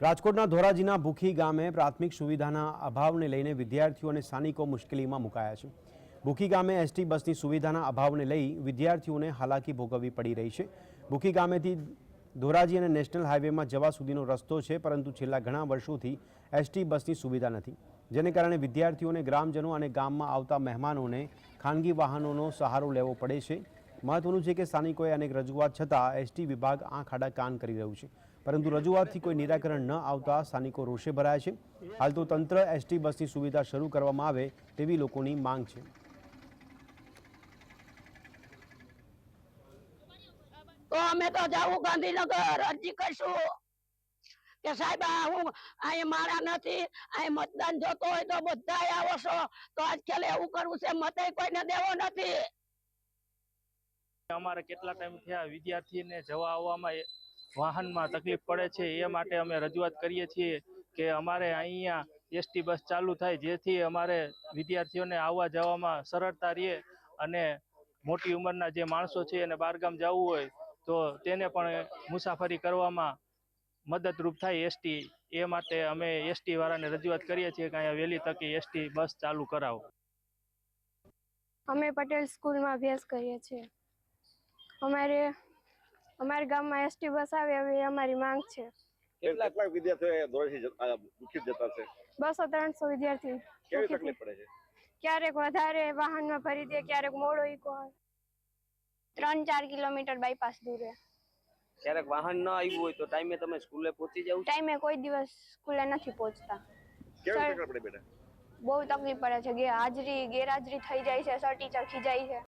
રાજકોટના ધોરાજીના ભૂખી ગામે પ્રાથમિક સુવિધાના અભાવને લઈને વિદ્યાર્થીઓ અને સ્થાનિકો મુશ્કેલીમાં મુકાયા છે. ભૂખી ગામે એસટી બસની સુવિધાના અભાવને લઈ વિદ્યાર્થીઓને હાલાકી ભોગવવી પડી રહી છે. ભૂખી ગામેથી ધોરાજી અને નેશનલ હાઈવેમાં જવા સુધીનો રસ્તો છે, પરંતુ છેલ્લા ઘણા વર્ષોથી એસટી બસની સુવિધા નથી. જેને કારણે વિદ્યાર્થીઓને ગ્રામજનો અને ગામમાં આવતા મહેમાનોને ખાનગી વાહનોનો સહારો લેવો પડે છે. મહત્વનું છે કે સ્થાનિકોએ અનેક રજૂઆત છતાં એસટી વિભાગ આંખ આડા કાન કરી રહ્યું છે. પરંતુ રજૂઆતથી કોઈ નિરાકરણ ન આવતા સ્થાનિકો રોષે ભરાયા છે. હાલ તો તંત્ર એસટી બસની સુવિધા શરૂ કરવામાં આવે તેવી લોકોની માંગ છે. તો અમે તો જાવું ગાંધીનગર, અરજી કરશું. કે સાહેબ હું અહીંયા મારા નથી અહીં મતદાન જોતો હોય તો બધા આવો છો તો આજકાલ એવું કરવું છે મતે કોઈને દેવો નથી. અમારે કેટલા ટાઈમ થયા વિદ્યાર્થીને જવા આવવામાં વાહનમાં તકલીફ પડે છે એ માટે અમે રજૂઆત કરીએ છીએ કે અમારે અહીંયા એસટી બસ ચાલુ થાય જેથી અમારે વિદ્યાર્થીઓને આવવા જવામાં સરળતા રહે અને મોટી ઉંમરના જે માણસો છે એને બહારગામ જવું હોય તો તેને પણ મુસાફરી કરવામાં મદદરૂપ થાય એસટી એ માટે અમે એસટી વાળાને રજૂઆત કરીએ છીએ કે અહીંયા વહેલી તકે એસટી બસ ચાલુ કરાવો. અમે પટેલ સ્કૂલમાં અભ્યાસ કરીએ છીએ. અમારે અમારા ગામમાં એસટી બસ આવે એવી અમારી માંગ છે. કેટલા કેટલા વિદ્યાર્થીઓ ધોરણથી જતા- જતા છે? બસો ત્રણસો વિદ્યાર્થી કેવી તકલીફ પડે છે? ક્યારેક વધારે વાહનમાં ભરી દે ક્યારેક મોડો ઈકો. ત્રણ ચાર કિલોમીટર બાયપાસ દૂર. છે ક્યારેક વાહન ન આવ્યું હોય તો ટાઈમે તમે સ્કૂલે પહોંચી જાવ ટાઈમે કોઈ દિવસ સ્કૂલે નથી પહોંચતા. કેવી તકલીફ પડે બેટા? બહુ તકલીફ પડે છે. ગે હાજરી ગેરહાજરી થઈ જાય છે સર ટીચર ખીજાય છે.